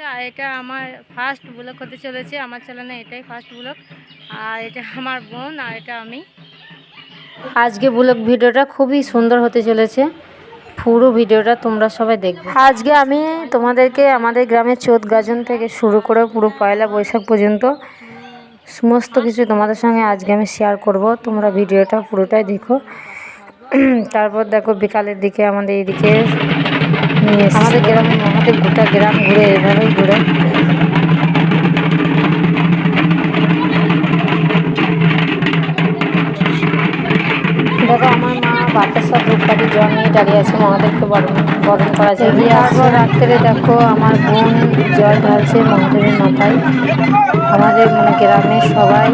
এটা এটা আমার ফার্স্ট ব্লগ হতে চলেছে, আমার চ্যানেলে এটাই ফার্স্ট ব্লগ আর এটা আমার বোন, আর এটা আমি। আজকে ব্লগ ভিডিওটা খুবই সুন্দর হতে চলেছে। পুরো ভিডিওটা তোমরা সবাই দেখবে। আজকে আমি তোমাদেরকে আমাদের গ্রামের চোদ গাজন থেকে শুরু করে পুরো পয়লা বৈশাখ পর্যন্ত সমস্ত কিছু তোমাদের সঙ্গে আজকে আমি শেয়ার করব। তোমরা ভিডিওটা পুরোটাই দেখো। তারপর দেখো বিকালের দিকে আমাদের এইদিকে। আমাদের গ্রামে আমাদের গোটা গ্রাম ঘুরে এভাবেই ঘুরে। দেখো আমার মা বাতাসা ধূপকাঠি জল নিয়ে দাঁড়িয়ে আছে মহাদেবকে বরণ বরণ করা যায়। তারপর রাত্রে দেখো আমার বোন জল ঢালছে মহাদেবের মাথায়। আমাদের মানে গ্রামের সবাই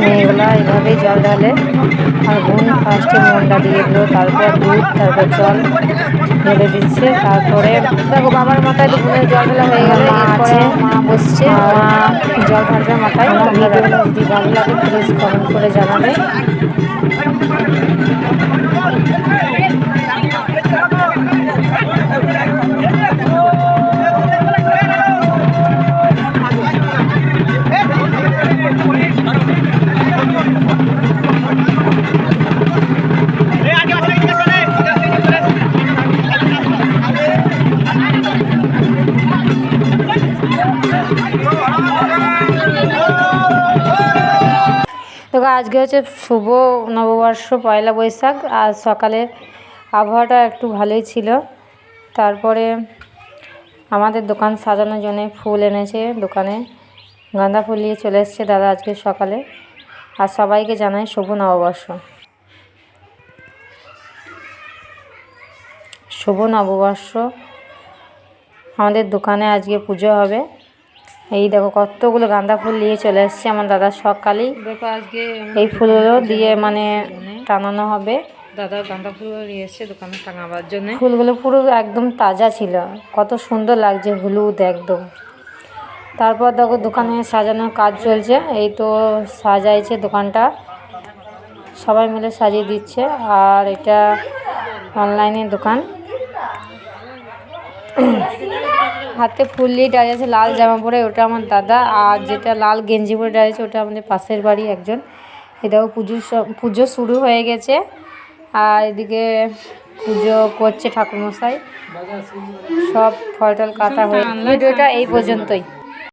মেয়েগুলা এভাবেই জল ঢালে। আর বোন ফার্স্টে মন্ডা দিয়ে দিল তারপর দুধ তারপর জল। ঢেলে দিচ্ছে। তারপরে দেখো বাবার মাথায় দুপুরে জল ফেলা হয়ে গেল। মা আছে মা বসছে। মা জল ঢালবে মাথায়। দিদি বাবুলাকে যদি ভালো লাগে প্লিজ কমেন্ট করে জানাবে। দেখো, আজকে হচ্ছে শুভ নববর্ষ, পয়লা বৈশাখ, আর সকালে আবহাওয়াটা একটু ভালোই ছিল। তারপরে আমাদের দোকান সাজানোর জন্য ফুল এনেছে, দোকানে গাঁদা ফুল নিয়ে চলে এসছে দাদা আজকে সকালে। আর সবাইকে জানাই শুভ নববর্ষ। শুভ নববর্ষ। আমাদের দোকানে আজকে পুজো হবে। এই দেখো কতগুলো গাঁদা ফুল নিয়ে চলে এসছে আমার দাদা সকালেই। দেখো আজকে এই ফুলগুলো দিয়ে মানে টানানো হবে। দাদা গাঁদা ফুল নিয়ে এসছে দোকানে টাঙাবার জন্য। ফুলগুলো পুরো একদম তাজা ছিল। কত সুন্দর লাগছে হলুদ একদম। তারপর দেখো দোকানে সাজানোর কাজ চলছে। এই তো সাজাইছে দোকানটা। সবাই মিলে সাজিয়ে দিচ্ছে। আর এটা অনলাইনের দোকান। হাতে ফুললি দাঁড়িয়ে আছে লাল জামা পরে ওটা আমার দাদা। আর যেটা লাল গেঞ্জি পরে দাঁড়িয়ে আছে ওটা আমাদের পাশের বাড়ি একজন। এটাও পুজো সব পুজো শুরু হয়ে গেছে। আর এদিকে পুজো করছে ঠাকুরমশাই। সব ফল টল কাটা হয়ে ভিডিওটা এই পর্যন্তই।